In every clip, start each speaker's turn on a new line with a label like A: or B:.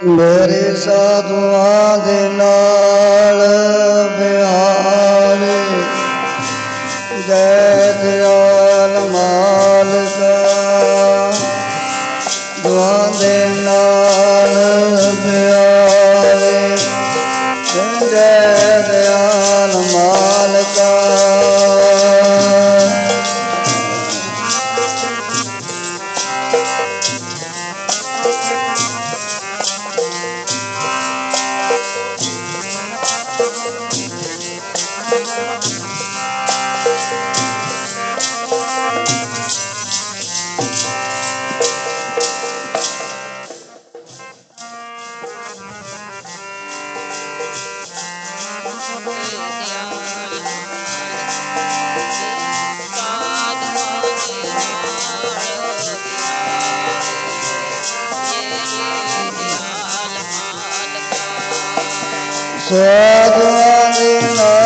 A: ਮੇਰੇ ਸਾਧੂਆਂ ਦੇ ਨਾਲ ਬਿਹਾਰ ਜੈ ਦਿਆਲ ਸਾਧੂਆਂ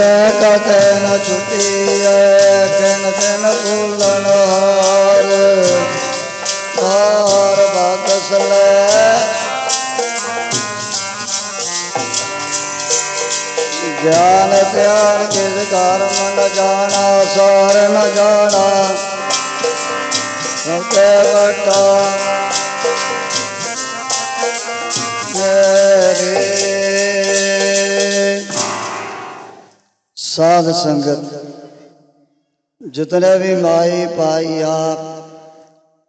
A: ਕਹਿ ਤਾ ਤੈਨ ਛੁਟੀ ਐ ਤਿੰਨ ਤਿੰਨ ਫੁੱਲਣ ਹਾਰ। ਹਾਰ ਬਾਕਸ ਲੈ। ਗਿਆਨ
B: ਪਿਆਰ
A: ਕਿਸ ਕਰਮ ਨ ਜਾਣਾ, ਸਾਰ ਨ ਜਾਣਾ। ਸਭ ਤੇ ਬਟਾ ساد سنگت جتنے بھی مائی پائی آپ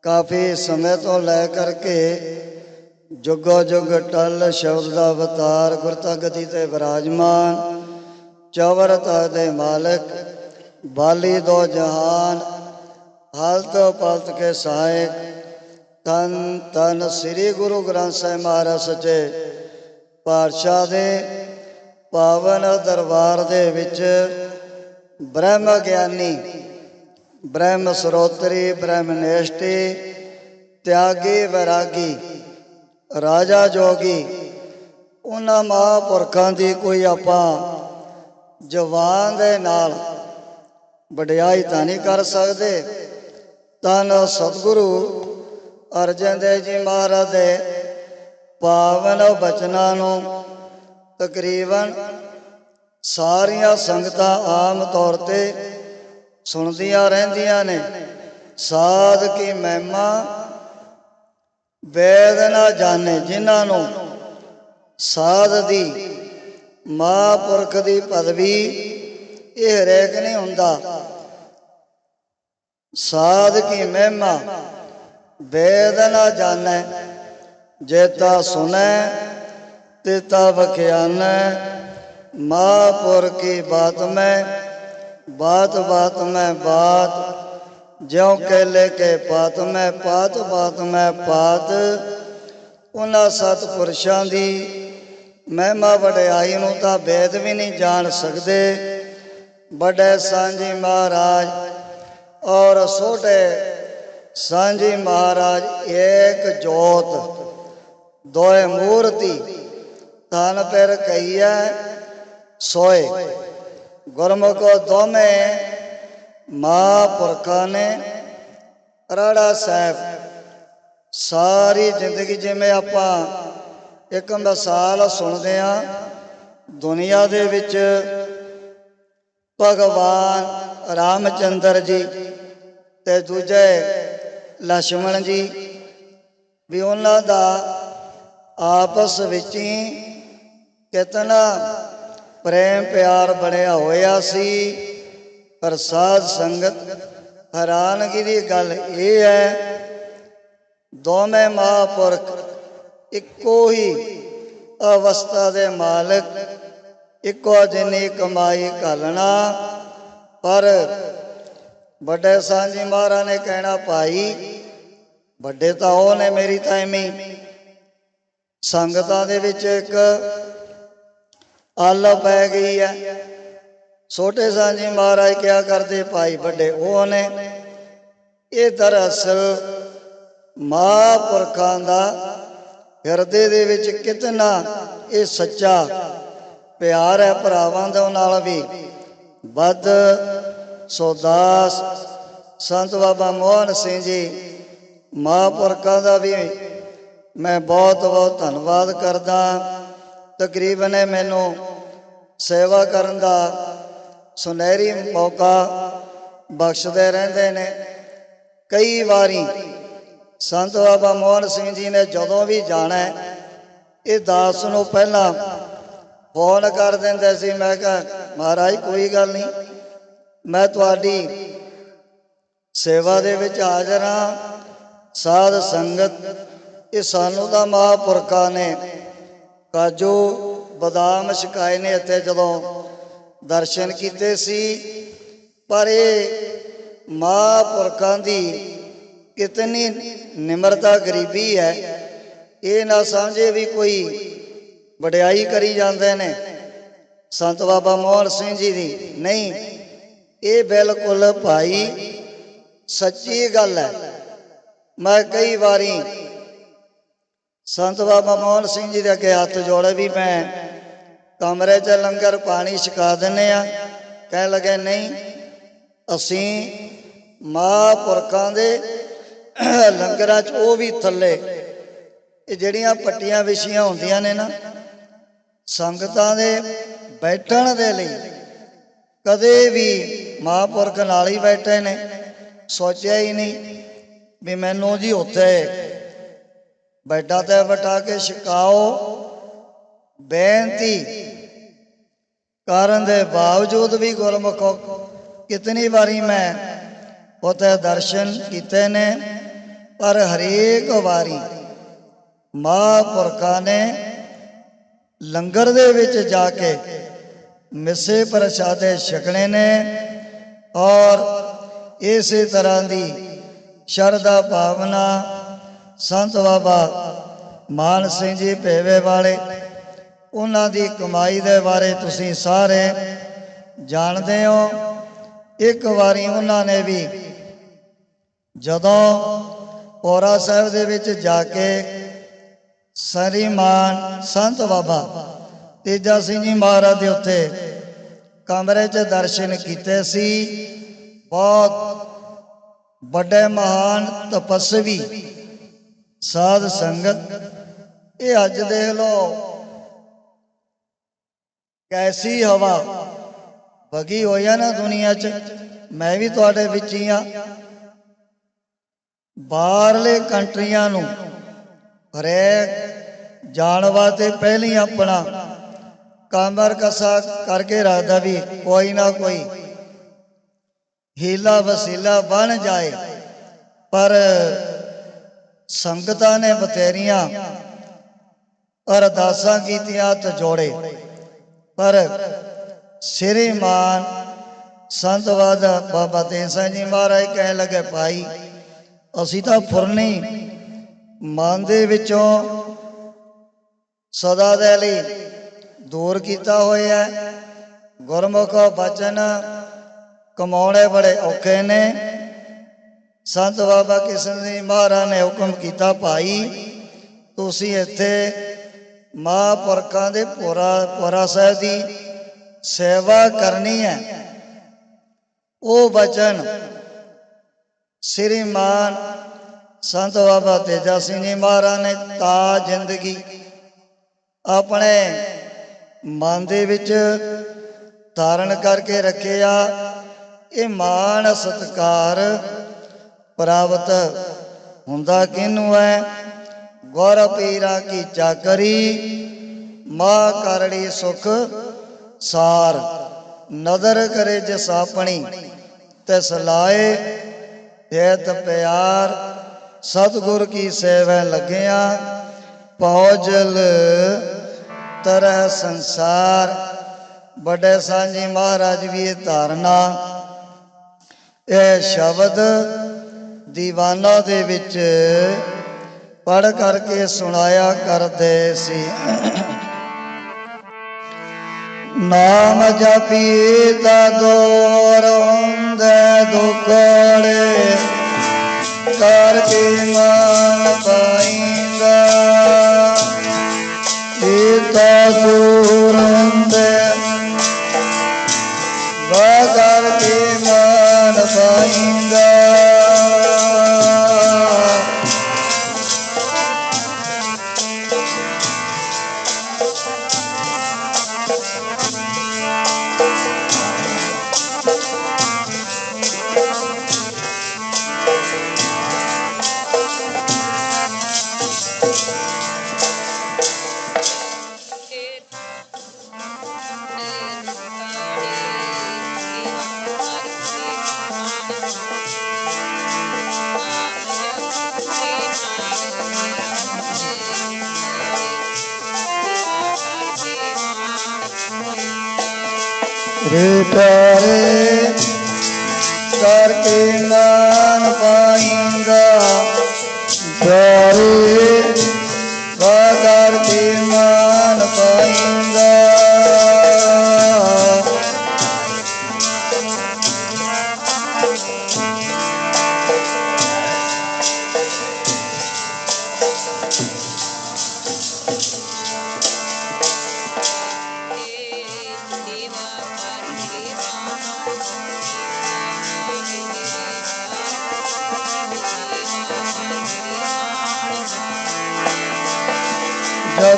A: کافی سمے تو لے کر کے جگو جگ ٹل شبد وطار اوتار گرتا گتی تے براجمان چور دے مالک بالی دو جہان حالت پالت کے سائک تن تن سری گرو گرنتھ صاحب مہاراج سچے پارشاہ دے ਪਾਵਨ ਦਰਬਾਰ ਦੇ ਵਿੱਚ ਬ੍ਰਹਮ ਗਿਆਨੀ, ਬ੍ਰਹਮ ਸਰੋਤਰੀ, ਬ੍ਰਹਮ ਨੇਸ਼ਟੀ, ਤਿਆਗੀ, ਵੈਰਾਗੀ, ਰਾਜਾ ਜੋਗੀ, ਉਹਨਾਂ ਮਹਾਂਪੁਰਖਾਂ ਦੀ ਕੋਈ ਆਪਾਂ ਜਵਾਨ ਦੇ ਨਾਲ ਵਡਿਆਈ ਤਾਂ ਨਹੀਂ ਕਰ ਸਕਦੇ। ਤਨ ਸਤਿਗੁਰੂ ਅਰਜਨ ਦੇਵ ਜੀ ਮਹਾਰਾਜ ਦੇ ਪਾਵਨ ਬਚਨਾਂ ਨੂੰ ਤਕਰੀਬਨ ਸਾਰੀਆਂ ਸੰਗਤਾਂ ਆਮ ਤੌਰ ਤੇ ਸੁਣਦੀਆਂ ਰਹਿੰਦੀਆਂ ਨੇ। ਸਾਧ ਕੀ ਮਹਿਮਾ ਵੇਦ ਨਾ ਜਾਣੇ ਜਿਨ੍ਹਾਂ ਨੂੰ ਸਾਧ ਦੀ ਮਹਾਂਪੁਰਖ ਦੀ ਪਦਵੀ ਇਹ ਹਰੇਕ ਨਹੀਂ ਹੁੰਦਾ। ਸਾਧ ਕੀ ਮਹਿਮਾ ਵੇਦ ਨਾ ਜਾਣੈ ਜੇਤਾ ਸੁਨੈ ਤੇਤਾ ਵਖਿਆਨੈ ਮਹਾਂਪੁਰਖ ਕੀ ਬਾਤ ਮੈਂ बात बात में बात ज्यों केले के पात में पात पात में पात ਉਹਨਾਂ ਸਤਿਪੁਰਸ਼ਾਂ ਦੀ ਮਹਿਮਾ ਵਡਿਆਈ ਨੂੰ ਤਾਂ ਵੇਦ ਵੀ ਨਹੀਂ ਜਾਣ ਸਕਦੇ ਵੱਡੇ ਸਾਂਝੀ ਮਹਾਰਾਜ और सोटे सांझी महाराज एक जोत दोए मूर्ति ਤਨ ਪਰ ਕਈਐ ਸੋਏ। ਗੁਰਮੁਖੋ ਦੋਵੇਂ ਮਹਾਂਪੁਰਖਾਂ ਨੇ ਰਾੜਾ ਸਾਹਿਬ। ਸਾਰੀ ਜ਼ਿੰਦਗੀ ਜਿਵੇਂ ਆਪਾਂ ਇੱਕ ਮਿਸਾਲ ਸੁਣਦੇ ਆ, ਦੁਨੀਆ ਦੇ ਵਿੱਚ ਭਗਵਾਨ ਰਾਮਚੰਦਰ ਜੀ ਤੇ ਦੂਜੇ ਲਛਮਣ ਜੀ ਵੀ ਉਹਨਾਂ ਦਾ ਆਪਸ ਵਿੱਚ ਹੀ ਕਿਤਨਾ ਪ੍ਰੇਮ ਪਿਆਰ ਬਣਿਆ ਹੋਇਆ ਸੀ ਪਰ ਸਾਧ ਸੰਗਤ ਹੈਰਾਨਗੀ ਦੀ ਗੱਲ ਇਹ ਹੈ, ਦੋਵੇਂ ਮਹਾਂਪੁਰਖ ਇੱਕੋ ਹੀ ਅਵਸਥਾ ਦੇ ਮਾਲਕ, ਇੱਕੋ ਜਿੰਨੀ ਕਮਾਈ ਘਾਲਣਾ, ਪਰ ਵੱਡੇ ਸਾਂਝੀ ਮਹਾਰਾਜ ਨੇ ਕਹਿਣਾ, ਭਾਈ, ਵੱਡੇ ਤਾਂ ਉਹ ਨੇ ਮੇਰੀ ਤਾਂ ਐਵੇਂ ਸੰਗਤਾਂ ਦੇ ਵਿੱਚ ਇੱਕ ਆਲ ਪੈ ਗਈ ਹੈ ਛੋਟੇ ਸਾਂਝੀ ਮਹਾਰਾਜ ਕਿਆ ਕਰਦੇ ਭਾਈ ਵੱਡੇ? ਉਹ ਨੇ ਇਹ ਦਰਅਸਲ ਮਹਾਂਪੁਰਖਾਂ ਦਾ ਹਿਰਦੇ ਦੇ ਵਿੱਚ ਕਿਤਨਾ ਇਹ ਸੱਚਾ ਪਿਆਰ ਹੈ ਭਰਾਵਾਂ ਦੇ ਨਾਲ ਵੀ। ਵੱਧ ਸੋਦਾਸ ਸੰਤ ਬਾਬਾ ਮੋਹਨ ਸਿੰਘ ਜੀ ਮਹਾਂਪੁਰਖਾਂ ਦਾ ਵੀ ਮੈਂ ਬਹੁਤ ਬਹੁਤ ਧੰਨਵਾਦ ਕਰਦਾ। ਤਕਰੀਬਨ ਇਹ ਮੈਨੂੰ ਸੇਵਾ ਕਰਨ ਦਾ ਸੁਨਹਿਰੀ ਮੌਕਾ ਬਖਸ਼ਦੇ ਰਹਿੰਦੇ ਨੇ। ਕਈ ਵਾਰੀ ਸੰਤ ਬਾਬਾ ਮੋਹਨ ਸਿੰਘ ਜੀ ਨੇ ਜਦੋਂ ਵੀ ਜਾਣਾ ਇਹ ਦਾਸ ਨੂੰ ਪਹਿਲਾਂ ਫੋਨ ਕਰ ਦਿੰਦੇ ਸੀ, ਮੈਂ ਕਿਹਾ, ਮਹਾਰਾਜ, ਕੋਈ ਗੱਲ ਨਹੀਂ, ਮੈਂ ਤੁਹਾਡੀ ਸੇਵਾ ਦੇ ਵਿੱਚ ਹਾਜ਼ਰ ਹਾਂ। ਸਾਧ ਸੰਗਤ, ਇਹ ਸਾਨੂੰ ਤਾਂ ਮਹਾਂਪੁਰਖਾਂ ਨੇ ਕਾਜੂ ਬਦਾਮ ਸ਼ਿਕਾਏ ਨੇ ਇੱਥੇ ਜਦੋਂ ਦਰਸ਼ਨ ਕੀਤੇ ਸੀ, ਪਰ ਇਹ ਮਹਾਂਪੁਰਖਾਂ ਦੀ ਕਿਤਨੀ ਨਿਮਰਤਾ ਗਰੀਬੀ ਹੈ, ਇਹ ਨਾ ਸਮਝੇ ਵੀ ਕੋਈ ਵਡਿਆਈ ਕਰੀ ਜਾਂਦੇ ਨੇ। ਸੰਤ ਬਾਬਾ ਮੋਹਨ ਸਿੰਘ ਜੀ ਦੀ ਨਹੀਂ, ਇਹ ਬਿਲਕੁਲ ਭਾਈ ਸੱਚੀ ਗੱਲ ਹੈ। ਮੈਂ ਕਈ ਵਾਰੀ ਸੰਤ ਬਾਬਾ ਮੋਹਨ ਸਿੰਘ ਜੀ ਦੇ ਅੱਗੇ ਹੱਥ ਜੋੜੇ ਵੀ ਮੈਂ ਕਮਰੇ 'ਚ ਲੰਗਰ ਪਾਣੀ ਛਕਾ ਦਿੰਨੇ ਆ। ਕਹਿਣ ਲੱਗੇ, ਨਹੀਂ, ਅਸੀਂ ਮਹਾਂਪੁਰਖਾਂ ਦੇ ਲੰਗਰਾਂ 'ਚ ਉਹ ਵੀ ਥੱਲੇ। ਇਹ ਜਿਹੜੀਆਂ ਪੱਟੀਆਂ ਵਿਛੀਆਂ ਹੁੰਦੀਆਂ ਨੇ ਨਾ, ਸੰਗਤਾਂ ਦੇ ਬੈਠਣ ਦੇ ਲਈ ਕਦੇ ਵੀ ਮਹਾਂਪੁਰਖ ਨਾਲ ਹੀ ਬੈਠੇ ਨੇ। ਸੋਚਿਆ ਹੀ ਨਹੀਂ ਵੀ ਮੈਨੂੰ ਜੀ ਉੱਥੇ ਬੈਠਾ ਤੇ ਵਟਾ ਕੇ ਛਕਾਓ। ਬੇਨਤੀ ਕਰਨ ਦੇ ਬਾਵਜੂਦ ਵੀ ਗੁਰਮੁਖੋ, ਕਿਤਨੀ ਵਾਰੀ ਮੈਂ ਉਥੇ ਦਰਸ਼ਨ ਕੀਤੇ ਨੇ, ਪਰ ਹਰੇਕ ਵਾਰੀ ਮਹਾਂਪੁਰਖਾਂ ਨੇ ਲੰਗਰ ਦੇ ਵਿੱਚ ਜਾ ਕੇ ਮਿੱਸੇ ਪ੍ਰਸ਼ਾਦੇ ਛਕਣੇ ਨੇ ਔਰ ਇਸੇ ਤਰ੍ਹਾਂ ਦੀ ਸ਼ਰਧਾ ਭਾਵਨਾ ਸੰਤ ਬਾਬਾ ਮਾਨ ਸਿੰਘ ਜੀ ਭੇਵੇ ਵਾਲੇ, ਉਹਨਾਂ ਦੀ ਕਮਾਈ ਦੇ ਬਾਰੇ ਤੁਸੀਂ ਸਾਰੇ ਜਾਣਦੇ ਹੋ। ਇੱਕ ਵਾਰੀ ਉਹਨਾਂ ਨੇ ਵੀ ਜਦੋਂ ਪੋਰਾ ਸਾਹਿਬ ਦੇ ਵਿੱਚ ਜਾ ਕੇ ਸਰੀ ਮਾਨ ਸੰਤ ਬਾਬਾ ਤੇਜਾ ਸਿੰਘ ਜੀ ਮਹਾਰਾਜ ਦੇ ਉੱਤੇ ਕਮਰੇ 'ਚ ਦਰਸ਼ਨ ਕੀਤੇ ਸੀ, ਬਹੁਤ ਵੱਡੇ ਮਹਾਨ ਤਪਸਵੀ ਸਾਧ ਸੰਗਤ, ਇਹ ਅੱਜ ਦੇਖ ਲਓ, ਕੈਸੀ ਹਵਾ ਵਗੀ ਹੋਈ ਆ ਨਾ ਦੁਨੀਆ 'ਚ। ਮੈਂ ਵੀ ਤੁਹਾਡੇ ਵਿੱਚ ਹੀ ਆ। ਬਾਹਰਲੇ ਕੰਟਰੀਆਂ ਨੂੰ ਹਰੇਕ ਜਾਣ ਵਾਸਤੇ ਪਹਿਲੀ ਆਪਣਾ ਕਾਮਰ ਕਸਾ ਕਰਕੇ ਰੱਖਦਾ ਵੀ ਕੋਈ ਨਾ ਕੋਈ ਹੀਲਾ ਵਸੀਲਾ ਬਣ ਜਾਏ। ਪਰ ਸੰਗਤਾਂ ਨੇ ਬਤੇਰੀਆਂ ਅਰਦਾਸਾਂ ਕੀਤੀਆਂ ਤੇ ਜੋੜੇ। ਪਰ ਸ੍ਰੀਮਾਨ ਸੰਤ ਵਾਦਾ ਬਾਬਾ ਤੇਜ ਸਿੰਘ ਜੀ ਮਹਾਰਾਜ ਕਹਿਣ ਲੱਗੇ, ਭਾਈ, ਅਸੀਂ ਤਾਂ ਫੁਰਨੀ ਮਨ ਦੇ ਵਿੱਚੋਂ ਸਦਾ ਦੇ ਲਈ ਦੂਰ ਕੀਤਾ ਹੋਇਆ ਗੁਰਮੁਖ ਬਚਨ ਕਮਾਉਣੇ ਬੜੇ ਔਖੇ ਨੇ। ਸੰਤ ਬਾਬਾ ਕਿਸ਼ਨ ਜੀ ਮਹਾਰਾਜ ਨੇ ਹੁਕਮ ਕੀਤਾ, ਭਾਈ, ਤੁਸੀਂ ਇੱਥੇ ਮਹਾਂਪੁਰਖਾਂ ਦੇ ਪੋਰਾ ਪੋਰਾ ਸਾਹਿਬ ਦੀ ਸੇਵਾ ਕਰਨੀ ਹੈ। ਉਹ ਬਚਨ ਸ੍ਰੀਮਾਨ ਸੰਤ ਬਾਬਾ ਤੇਜਾ ਸਿੰਘ ਜੀ ਮਹਾਰਾਜ ਨੇ ਤਾ ਜ਼ਿੰਦਗੀ ਆਪਣੇ ਮਨ ਦੇ ਵਿੱਚ ਧਾਰਨ ਕਰਕੇ ਰੱਖਿਆ ਇਹ ਮਾਣ ਸਤਕਾਰ ਪ੍ਰਾਪਤ ਹੁੰਦਾ ਕਿਨੂੰ ਹੈ? ਗੁਰ ਪੀਰਾ ਕੀ ਚਾਕਰੀ, ਮਾ ਕਰੜੀ ਸੁਖ ਸਾਰ। ਨਦਰ ਕਰੇ ਜਿਸ ਆਪਣੀ, ਤਿਸ ਲਾਏ ਦੇਤ ਪਿਆਰ। ਸਤਿਗੁਰ ਕੀ ਸੇਵਾ ਲੱਗਿਆ ਪੌਜਲ ਤਰਹ ਸੰਸਾਰ। ਵੱਡੇ ਸਾਂਝੀ ਮਹਾਰਾਜ ਵੀ ਇਹ ਧਾਰਨਾ, ਇਹ ਸ਼ਬਦ ਦੀਵਾਨਾ ਦੇ ਵਿੱਚ ਪੜ ਕਰਕੇ ਸੁਣਾਇਆ ਕਰਦੇ ਸੀ। ਨਾਮ ਜਪੀ ਤਾ ਦੂਰ ਹੁੰਦੇ ਦੁਖੜੇ ਕਰਕੇ ਮਨ ਪਾਈਂਦਾ। ਤਾ ਦੂਰ ਹੁੰਦੇ ਵਾਗਰ ਕੇ ਮਨ ਪਾਈਂਦਾ। ਰੇ ਪਿਆਰੇ ਕਰਕੇ ਮਨ ਪਾਈਂਦਾ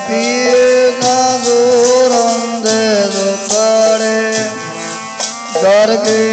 A: ਜਪੀਏ ਨਾ ਦੂਰੰਦੇ ਦੁਖੜੇ ਕਰ ਕੇ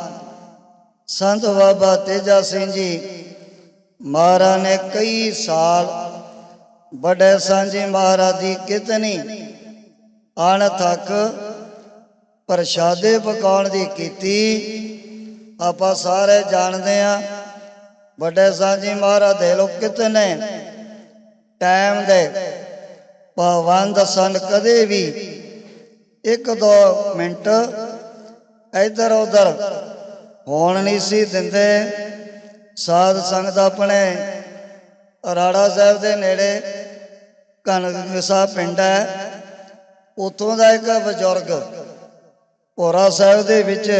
A: ਸੰਤ ਬਾਬਾ ਤੇਜਾ ਸਿੰਘ ਜੀ ਮਹਾਰਾਜ ਨੇ ਕਈ ਸਾਲ ਵੱਡੇ ਸਾਂਝੀ ਮਹਾਰਾਜ ਦੀ ਕਿਤਨੀ ਅਣ ਪ੍ਰਸ਼ਾਦੇ ਪਕਾਉਣ ਦੀ ਕੀਤੀ। ਆਪਾਂ ਸਾਰੇ ਜਾਣਦੇ ਆ ਵੱਡੇ ਸਾਂਝੀ ਮਹਾਰਾਜ ਦੇ ਲੋਕ ਕਿਤਨੇ ਟਾਈਮ ਦੇ ਪਾਵੰਦ ਸਨ ਕਦੇ ਵੀ। ਇੱਕ ਦੋ ਮਿੰਟ ਇਧਰ ਉਧਰ ਹੋਣ ਨਹੀਂ ਸੀ ਦਿੰਦੇ। ਸਾਧ ਸੰਗਤ ਆਪਣੇ ਰਾੜਾ ਸਾਹਿਬ ਦੇ ਨੇੜੇ ਕਨਗਸਾ ਪਿੰਡ ਹੈ। ਉਤੋਂ ਦਾ ਇੱਕ ਬਜ਼ੁਰਗ ਭੋਰਾ ਸਾਹਿਬ ਦੇ ਵਿੱਚ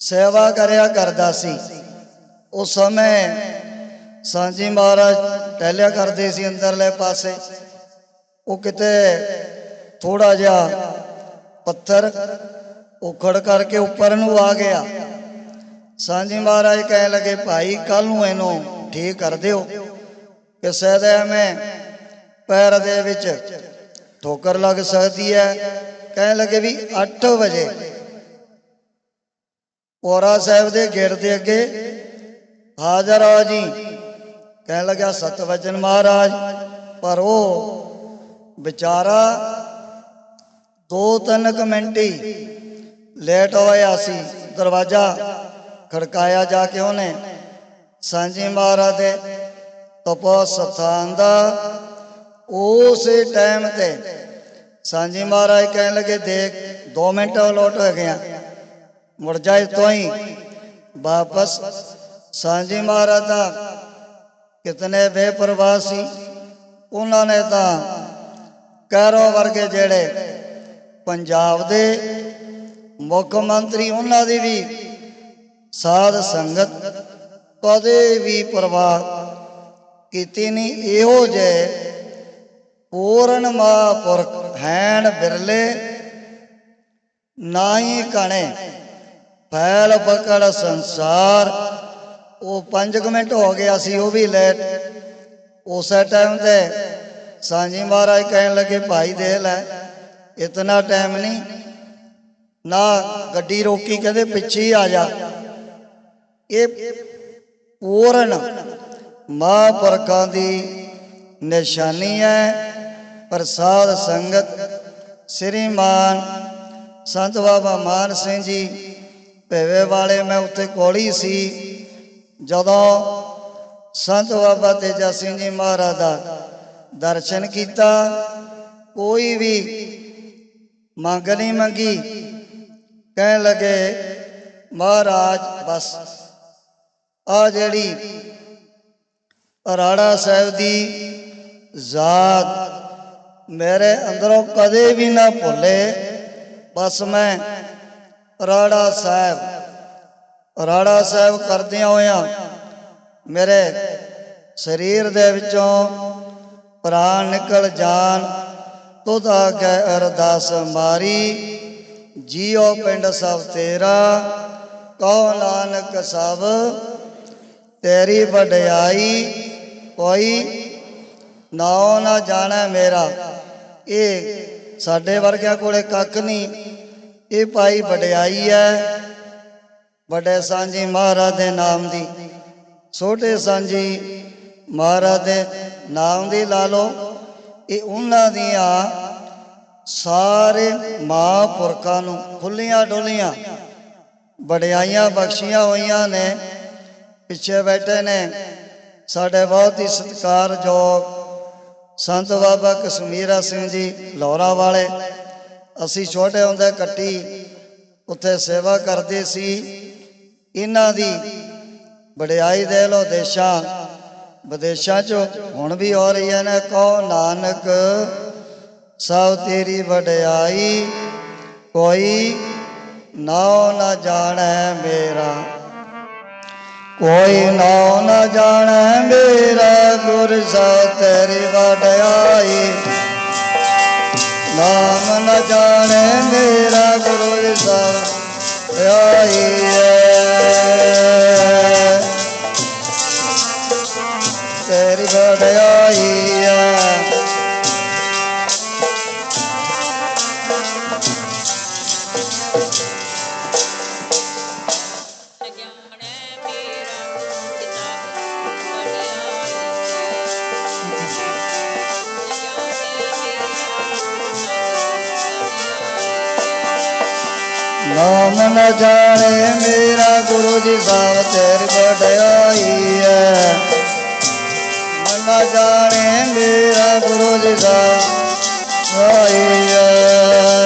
A: ਸੇਵਾ ਕਰਿਆ ਕਰਦਾ ਸੀ। ਉਸ ਸਮੇਂ ਸਾਂਝੀ ਮਹਾਰਾਜ ਟਹਿਲਿਆ ਕਰਦੇ ਸੀ ਅੰਦਰਲੇ ਪਾਸੇ। ਉਹ ਕਿਤੇ ਥੋੜਾ ਜਿਹਾ ਪੱਥਰ ਉਖੜ ਕਰਕੇ ਉੱਪਰ ਨੂੰ ਆ ਗਿਆ। ਸਾਂਝੀ ਮਹਾਰਾਜ ਕਹਿਣ ਲੱਗੇ, ਭਾਈ ਕੱਲ ਨੂੰ ਇਹਨੂੰ ਠੀਕ ਕਰ ਦਿਓ। ਕਿਸੇ ਦੇ ਐਵੇਂ ਪੈਰ ਦੇ ਵਿੱਚ ਠੋਕਰ ਲੱਗ ਸਕਦੀ ਹੈ। ਕਹਿਣ ਲੱਗੇ ਵੀ 8 ਵਜੇ। ਪੋਰਾ ਸਾਹਿਬ ਦੇ ਗੇਟ ਦੇ ਅੱਗੇ ਹਾਜ਼ਰ ਆ ਜੀ। ਕਹਿਣ ਲੱਗਾ ਸਤਵਚਨ ਮਹਾਰਾਜ, ਪਰ ਉਹ ਵਿਚਾਰਾ ਦੋ ਤਿੰਨ ਕੁ ਮਿੰਟ ਹੀ ਲੇਟ ਹੋਇਆ ਸੀ, ਦਰਵਾਜ਼ਾ ਖੜਕਾਇਆ ਜਾ ਕੇ ਉਹਨੇ। ਸਾਂਝੀ ਮਹਾਰਾਜ ਦੇ ਤਪੋ ਸਥਾਨ ਦਾ ਉਸੇ ਟਾਈਮ ਤੇ ਸਾਂਝੀ ਮਹਾਰਾਜ ਕਹਿਣ ਲੱਗੇ, ਦੇਖ 2 ਮਿੰਟ ਲੋਟ ਹੋ ਗਿਆ ਮੁੜ ਜਾਏ ਤੋਂ ਹੀ ਵਾਪਸ। ਸਾਂਝੀ ਮਹਾਰਾਜ ਦਾ ਕਿਤਨੇ ਬੇਪਰਵਾਹ ਸੀ। ਉਹਨਾਂ ਨੇ ਤਾਂ ਕੈਰੋ ਵਰਗੇ ਜਿਹੜੇ ਪੰਜਾਬ ਦੇ ਮੁੱਖ ਮੰਤਰੀ ਉਹਨਾਂ ਦੀ ਵੀ ਸਾਧ ਸੰਗਤ, ਕਦੇ ਵੀ ਪ੍ਰਵਾਹ ਕੀਤੀ ਨਹੀਂ। ਇਹੋ ਜੇ ਪੂਰਨ ਮਹਾਂਪੁਰਖ ਹੈਣ ਬਿਰਲੇ ਨਾਹੀ ਕਣੇ, ਫੈਲ ਪਕੜ ਸੰਸਾਰ। ਉਹ 5 ਮਿੰਟ ਹੋ ਗਿਆ ਸੀ ਉਹ ਵੀ ਲੇਟ ਉਸੇ ਟਾਈਮ ਤੇ ਸਾਂਝੀ ਮਹਾਰਾਜ ਕਹਿਣ ਲੱਗੇ, ਭਾਈ ਦੇ ਲੈ, ਇਤਨਾ ਟਾਈਮ ਨਹੀਂ ਨਾ ਗੱਡੀ ਰੋਕੀ, ਕਹਿੰਦੇ ਪਿੱਛੇ ਹੀ ਆ ਜਾ। ਇਹ ਪੂਰਨ ਮਹਾਂਪੁਰਖਾਂ ਦੀ ਨਿਸ਼ਾਨੀ ਹੈ। ਪ੍ਰਸਾਦ ਸੰਗਤ, ਸ੍ਰੀਮਾਨ ਸੰਤ ਬਾਬਾ ਮਾਨ ਸਿੰਘ ਜੀ, ਭੇਵੇ ਵਾਲੇ ਮੈਂ ਉੱਥੇ ਕੋਲੀ ਸੀ। ਜਦੋਂ ਸੰਤ ਬਾਬਾ ਤੇਜਾ ਸਿੰਘ ਜੀ ਮਹਾਰਾਜ ਦਾ ਦਰਸ਼ਨ ਕੀਤਾ, ਕੋਈ ਵੀ ਮੰਗ ਨਹੀਂ ਮੰਗੀ। ਕਹਿਣ ਲੱਗੇ, ਮਹਾਰਾਜ, ਬਸ। ਆ ਜਿਹੜੀ ਰਾੜਾ ਸਾਹਿਬ ਦੀ ਜ਼ਾਤ ਮੇਰੇ ਅੰਦਰੋਂ ਕਦੇ ਵੀ ਨਾ ਭੁੱਲੇ, ਬਸ ਮੈਂ ਰਾੜਾ ਸਾਹਿਬ ਰਾੜਾ ਸਾਹਿਬ ਕਰਦਿਆਂ ਹੋਇਆਂ ਮੇਰੇ ਸਰੀਰ ਦੇ ਵਿੱਚੋਂ ਪ੍ਰਾਣ ਨਿਕਲ ਜਾਣ, ਤੁਧ ਆਗੇ ਅਰਦਾਸ ਮਾਰੀ। ਜੀਉ ਪਿੰਡ ਸਭ ਤੇਰਾ, ਕਹੋ ਨਾਨਕ ਸਭ। ਤੇਰੀ ਵਡਿਆਈ ਕੋਈ ਨਾਉ ਨਾ ਜਾਣੈ ਮੇਰਾ। ਇਹ ਸਾਡੇ ਵਰਗਿਆਂ ਕੋਲੇ ਕੱਖ ਨਹੀਂ ਇਹ ਭਾਈ ਵਡਿਆਈ ਹੈ ਵੱਡੇ ਸਾਂਝੀ ਮਹਾਰਾਜ ਦੇ ਨਾਮ ਦੀ। ਛੋਟੇ ਸਾਂਝੀ ਮਹਾਰਾਜ ਦੇ ਨਾਮ ਦੀ ਲਾ ਲਓ। ਇਹ ਉਹਨਾਂ ਦੀਆਂ ਸਾਰੇ ਮਹਾਂਪੁਰਖਾਂ ਨੂੰ ਖੁੱਲੀਆਂ ਡੋਲੀਆਂ। ਵਡਿਆਈਆਂ ਬਖਸ਼ੀਆਂ ਹੋਈਆਂ ਨੇ, ਪਿੱਛੇ ਬੈਠੇ ਨੇ। ਸਾਡੇ ਬਹੁਤ ਹੀ ਸਤਿਕਾਰਯੋਗ ਸੰਤ ਬਾਬਾ ਕਸ਼ਮੀਰਾ ਸਿੰਘ ਜੀ ਲੋਰਾ ਵਾਲੇ। ਅਸੀਂ ਛੋਟੇ ਹੁੰਦੇ ਕੱਟੀ ਉੱਥੇ ਸੇਵਾ ਕਰਦੇ ਸੀ। ਇਹਨਾਂ ਦੀ ਵਡਿਆਈ ਦੇ ਲੋ ਦੇਸ਼ਾਂ, ਵਿਦੇਸ਼ਾਂ 'ਚ ਹੁਣ ਵੀ ਹੋ ਰਹੀ ਹੈ ਨਾ। ਕਹੋ ਨਾਨਕ ਸਭ ਤੇਰੀ ਵਡਿਆਈ, ਕੋਈ ਨਾਉ ਨਾ ਜਾਣੈ ਮੇਰਾ। ਕੋਈ ਨਾਉ ਨਾ ਜਾਣੈ ਮੇਰਾ, ਗੁਰ ਸਭ ਤੇਰੀ ਵਡਿਆਈ। ਨਾਮ ਨਾ ਜਾਣੈ ਮੇਰਾ, ਗੁਰੂ ਜੀ ਸਭ ਤੇਰੀ ਵਡਿਆਈ
B: ਆ
A: ਨਾਮ ਨ ਜਾਣੇ ਮੇਰਾ ਗੁਰੂ ਜੀ ਸਾਹਿਬ ਤੇਰੀ ਵਡਿਆਈ ਹੈ। ਮਨ ਜਾਣੇ ਮੇਰਾ ਗੁਰੂ ਜੀ ਸਾਹਿਬ ਆਈ ਹੈ।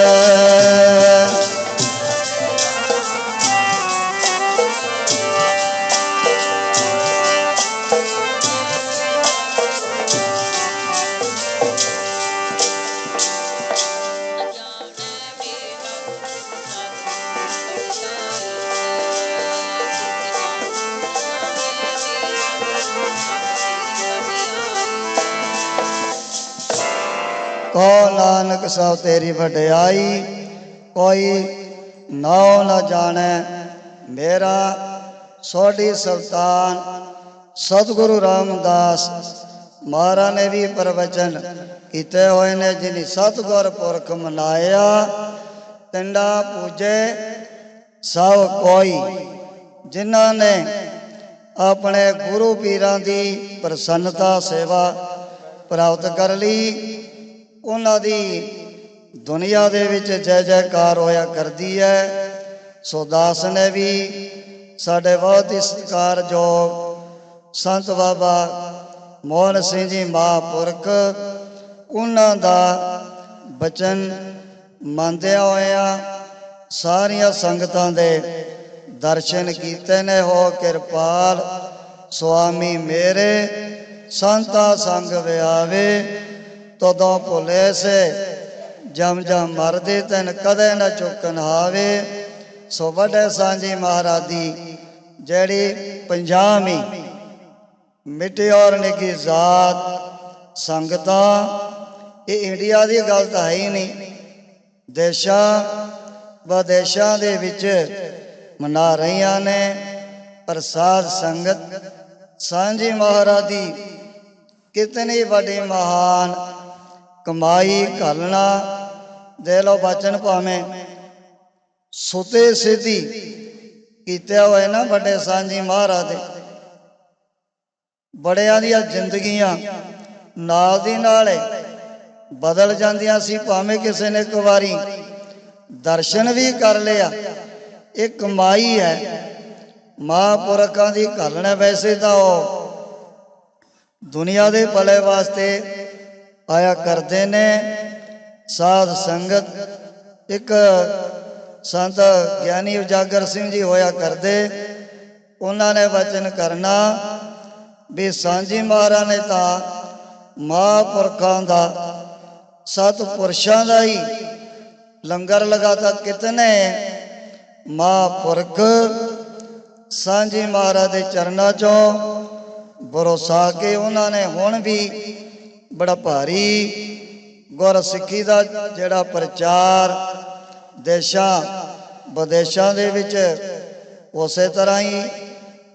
A: ਕੋ ਨਾਨਕ ਸਭ ਤੇਰੀ ਵਡਿਆਈ, ਕੋਈ ਨਾਉ ਨ ਜਾਣੈ ਮੇਰਾ। ਸੋਢੀ ਸੁਲਤਾਨ, ਸਤਿਗੁਰੂ ਰਾਮਦਾਸ ਮਹਾਰਾਜ ਨੇ ਵੀ ਪ੍ਰਵਚਨ ਕੀਤੇ ਹੋਏ ਨੇ, ਜਿਨੀ ਸਤਿਗੁਰ ਪੁਰਖ ਮਨਾਇਆ ਟੰਡਾ ਪੂਜੇ ਸਭ ਕੋਈ। ਜਿਨ੍ਹਾਂ ਨੇ ਆਪਣੇ ਗੁਰੂ ਪੀਰਾਂ ਦੀ ਪ੍ਰਸੰਨਤਾ, ਸੇਵਾ ਪ੍ਰਾਪਤ ਕਰ ਲਈ ਉਹਨਾਂ ਦੀ ਦੁਨੀਆ ਦੇ ਵਿੱਚ ਜੈ ਜੈਕਾਰ ਹੋਇਆ ਕਰਦੀ ਹੈ। ਸੋ ਦਾਸ ਨੇ ਵੀ ਸਾਡੇ ਬਹੁਤ ਹੀ ਸਤਿਕਾਰਯੋਗ ਸੰਤ ਬਾਬਾ ਮੋਹਨ ਸਿੰਘ ਜੀ ਮਹਾਂਪੁਰਖ, ਉਹਨਾਂ ਦਾ ਬਚਨ ਮੰਨਦਿਆਂ ਹੋਇਆਂ ਸਾਰੀਆਂ ਸੰਗਤਾਂ ਦੇ ਦਰਸ਼ਨ ਕੀਤੇ ਨੇ। ਹੋ ਕਿਰਪਾਲ ਸੁਆਮੀ ਮੇਰੇ, ਸੰਤਾ ਸੰਗ ਵਿਆਵੇ। ਤਦੋਂ ਭੁਲੇ ਸੇ, ਜਮ ਜਮ ਮਰਦੇ ਤਨ ਕਦੇ ਨਾ ਚੁੱਕਨ ਹਾਵੇ। ਸੋ ਵੱਡੇ ਸਾਂਝੀ ਮਹਾਰਾਜ ਦੀ ਜਿਹੜੀ ਪੰਜਾਮੀ ਮਿੱਟੀ ਔਰ ਨਿੱਕੀ ਜ਼ਾਤ ਸੰਗਤਾਂ, ਇਹ ਇੰਡੀਆ ਦੀ ਗੱਲ ਤਾਂ ਹੈ ਹੀ ਨਹੀਂ। ਦੇਸ਼ਾਂ ਵਿਦੇਸ਼ਾਂ ਦੇ ਵਿੱਚ ਮਨਾ ਰਹੀਆਂ ਨੇ, ਪ੍ਰਸਾਦ ਸੰਗਤ। ਸਾਂਝੀ ਮਹਾਰਾਜ ਦੀ ਕਿਤਨੀ ਵੱਡੀ ਮਹਾਨ ਕਮਾਈ ਘਾਲਣਾ, ਦੇ ਲੋ ਬਚਨ ਭਾਵੇਂ। ਸੁਤੇ ਸਿੱਧੀ ਕੀਤੇ ਹੋਏ ਨਾ ਵੱਡੇ ਸਾਂਝੀ ਮਹਾਰਾਜ ਦੇ ਬੜਿਆਂ ਦੀਆਂ ਜ਼ਿੰਦਗੀਆਂ ਨਾਲ ਦੀ ਨਾਲ ਬਦਲ ਜਾਂਦੀਆਂ ਸੀ, ਭਾਵੇਂ ਕਿਸੇ ਨੇ ਇੱਕ ਵਾਰੀ ਦਰਸ਼ਨ ਵੀ ਕਰ ਲਿਆ। ਇਹ ਕਮਾਈ ਹੈ। ਮਹਾਂਪੁਰਖਾਂ ਦੀ ਘਾਲਣਾ ਵੈਸੇ ਤਾਂ ਉਹ ਦੁਨੀਆ ਦੇ ਭਲੇ ਵਾਸਤੇ ਆਇਆ ਕਰਦੇ ਨੇ। ਸਾਧ ਸੰਗਤ, ਇੱਕ ਸੰਤ ਗਿਆਨੀ ਉਜਾਗਰ ਸਿੰਘ ਜੀ ਹੋਇਆ ਕਰਦੇ। ਉਹਨਾਂ ਨੇ ਵਚਨ ਕਰਨਾ ਵੀ ਸਾਂਝੀ ਮਹਾਰਾਜ ਨੇ ਤਾਂ ਮਹਾਂਪੁਰਖਾਂ ਦਾ ਸਤ ਪੁਰਸ਼ਾਂ ਦਾ ਹੀ ਲੰਗਰ ਲਗਾਤਾ ਕਿਤਨੇ ਮਹਾਂਪੁਰਖ ਸਾਂਝੀ ਮਾਰਾ ਦੇ ਚਰਨਾਂ ਚੋਂ ਭਰੋਸਾ ਕੇ ਉਹਨਾਂ ਨੇ ਹੁਣ ਵੀ ਬੜਾ ਭਾਰੀ ਗੁਰਸਿੱਖੀ ਦਾ ਜਿਹੜਾ ਪ੍ਰਚਾਰ ਦੇਸ਼ਾਂ, ਵਿਦੇਸ਼ਾਂ ਦੇ ਵਿੱਚ ਉਸੇ ਤਰ੍ਹਾਂ ਹੀ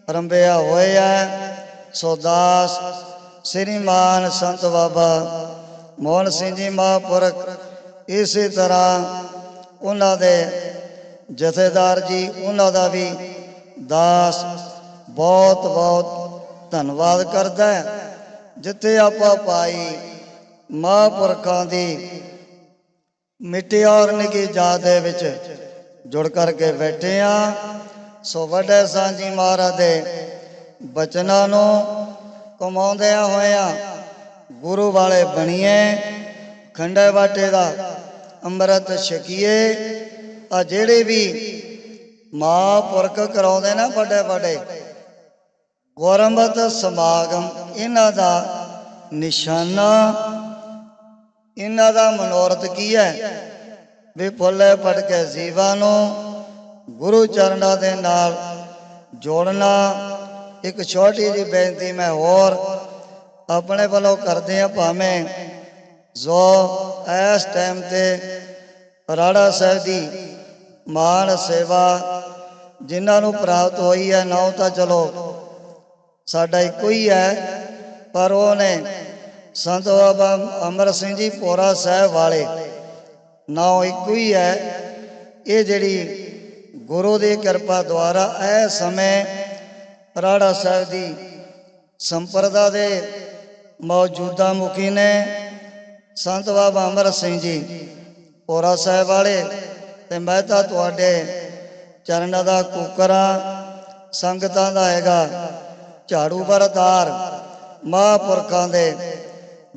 A: ਰੰਭਿਆ ਹੋਇਆ ਸੋ ਦਾਸ ਸ੍ਰੀਮਾਨ ਸੰਤ ਬਾਬਾ ਮੋਹਨ ਸਿੰਘ ਜੀ ਮਹਾਂਪੁਰਖ ਇਸੇ ਤਰ੍ਹਾਂ ਉਹਨਾਂ ਦੇ ਜਥੇਦਾਰ ਜੀ, ਉਹਨਾਂ ਦਾ ਵੀ ਦਾਸ ਬਹੁਤ ਬਹੁਤ ਧੰਨਵਾਦ ਕਰਦਾ ਹੈ। ਜਿੱਥੇ ਆਪਾਂ ਪਾਈ ਮਹਾਂਪੁਰਖਾਂ ਦੀ ਮਿੱਟੀ ਔਰ ਨਿੱਕੀ ਜਾਤ ਦੇ ਵਿੱਚ ਜੁੜ ਕਰਕੇ ਬੈਠੇ ਆ। ਸੋ ਵੱਡੇ ਸਾਂਝੀ ਮਹਾਰਾਜ ਦੇ ਬਚਨਾਂ ਨੂੰ ਕਮਾਉਂਦਿਆਂ ਹੋਇਆਂ ਗੁਰੂ ਵਾਲੇ ਬਣੀਏ, ਖੰਡੇ ਬਾਟੇ ਦਾ ਅੰਮ੍ਰਿਤ ਛਕੀਏ। ਆ ਜਿਹੜੇ ਵੀ ਮਹਾਂਪੁਰਖ ਕਰਾਉਂਦੇ ਨਾ ਵੱਡੇ ਵੱਡੇ ਗੁਰਮਤ ਸਮਾਗਮ, ਇਹਨਾਂ ਦਾ ਨਿਸ਼ਾਨਾ, ਇਹਨਾਂ ਦਾ ਮਨੋਰਥ ਕੀ ਹੈ? ਵੀ ਫੁੱਲੇ ਪੜ ਕੇ ਜੀਵਾਂ ਨੂੰ ਗੁਰੂ ਚਰਨਾਂ ਦੇ ਨਾਲ ਜੋੜਨਾ। ਇੱਕ ਛੋਟੀ ਜਿਹੀ ਬੇਨਤੀ ਮੈਂ ਹੋਰ ਆਪਣੇ ਵੱਲੋਂ ਕਰਦੇ ਆ ਭਾਵੇਂ ਜੋ ਇਸ ਟਾਈਮ ਤੇ ਰਾੜਾ ਸਾਹਿਬ ਦੀ ਮਾਨ ਸੇਵਾ ਜਿਨ੍ਹਾਂ ਨੂੰ ਪ੍ਰਾਪਤ ਹੋਈ ਹੈ, ਨਾ ਤਾਂ ਚਲੋ ਸਾਡਾ ਇੱਕੋ ਹੀ ਹੈ, ਪਰ ਉਹਨੇ ਸੰਤ ਬਾਬਾ ਅਮਰ ਸਿੰਘ ਜੀ ਪੋਰਾ ਸਾਹਿਬ ਵਾਲੇ ਨਾਮ ਇੱਕੋ ਹੀ ਹੈ। ਇਹ ਜਿਹੜੀ ਗੁਰੂ ਦੀ ਕਿਰਪਾ ਦੁਆਰਾ ਇਹ ਸਮੇਂ ਰਾੜਾ ਸਾਹਿਬ ਦੀ ਸੰਪਰਦਾ ਦੇ ਮੌਜੂਦਾ ਮੁਖੀ ਨੇ ਸੰਤ ਬਾਬਾ ਅਮਰ ਸਿੰਘ ਜੀ ਪੋਰਾ ਸਾਹਿਬ ਵਾਲੇ ਤੇ ਮੈਂ ਤਾਂ ਤੁਹਾਡੇ ਚਰਨਾਂ ਦਾ ਕੁਕਰਾ ਸੰਗਤਾਂ ਦਾ ਹੈਗਾ। ਝਾੜੂ ਬਰਦਾਰ ਮਹਾਂਪੁਰਖਾਂ ਦੇ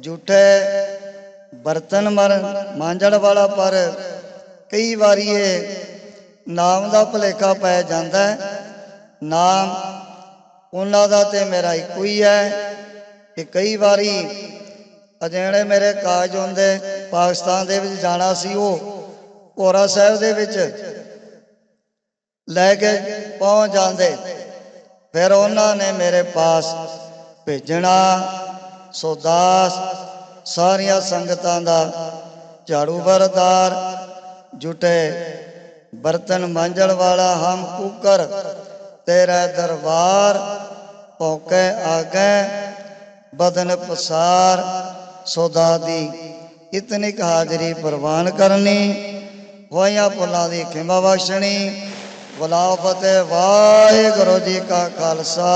A: ਝੂਠੇ ਬਰਤਨ ਮਰ ਮਾਂਜਣ ਵਾਲਾ ਪਰ ਕਈ ਵਾਰੀ ਇਹ ਨਾਮ ਦਾ ਭੁਲੇਖਾ ਪੈ ਜਾਂਦਾ ਹੈ। ਨਾਮ ਉਹਨਾਂ ਦਾ ਤੇ ਮੇਰਾ ਇੱਕੋ ਹੀ ਹੈ ਕਿ ਕਈ ਵਾਰੀ ਅਜਿਹੇ ਮੇਰੇ ਕਾਜ ਹੁੰਦੇ ਪਾਕਿਸਤਾਨ ਦੇ ਵਿੱਚ ਜਾਣਾ ਸੀ, ਉਹ ਕੋਰਾ ਸਾਹਿਬ ਦੇ ਵਿੱਚ ਲੈ ਕੇ ਪਹੁੰਚ ਜਾਂਦੇ। ਫਿਰ ਉਹਨਾਂ ਨੇ ਮੇਰੇ ਪਾਸ ਭੇਜਣਾ। ਸੋ ਦਾਸ, ਸਾਰੀਆਂ ਸੰਗਤਾਂ ਦਾ ਝਾੜੂ ਬਰਦਾਰ ਜੁਟੇ ਬਰਤਨ ਮਾਂਜਣ ਵਾਲਾ ਹਮ ਕੂਕਰ, ਤੇਰਾ ਦਰਬਾਰ ਭੌਕੇ ਆਗੇ, ਬਦਨ ਪਸਾਰ। ਸੋਦਾ ਦੀ ਇਤਨੀ ਹਾਜ਼ਰੀ ਪ੍ਰਵਾਨ ਕਰਨੀ ਹੋਈਆਂ ਭੁੱਲਾਂ ਦੀ ਖਿਮਾ ਬਖਸ਼ਣੀ ਬੁਲਾਓ ਫਤਿਹ ਵਾਹਿਗੁਰੂ ਜੀ ਕਾ ਖਾਲਸਾ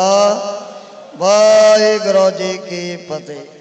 A: ਵਾਹਿਗੁਰੂ ਜੀ ਕੀ ਫਤਿਹ।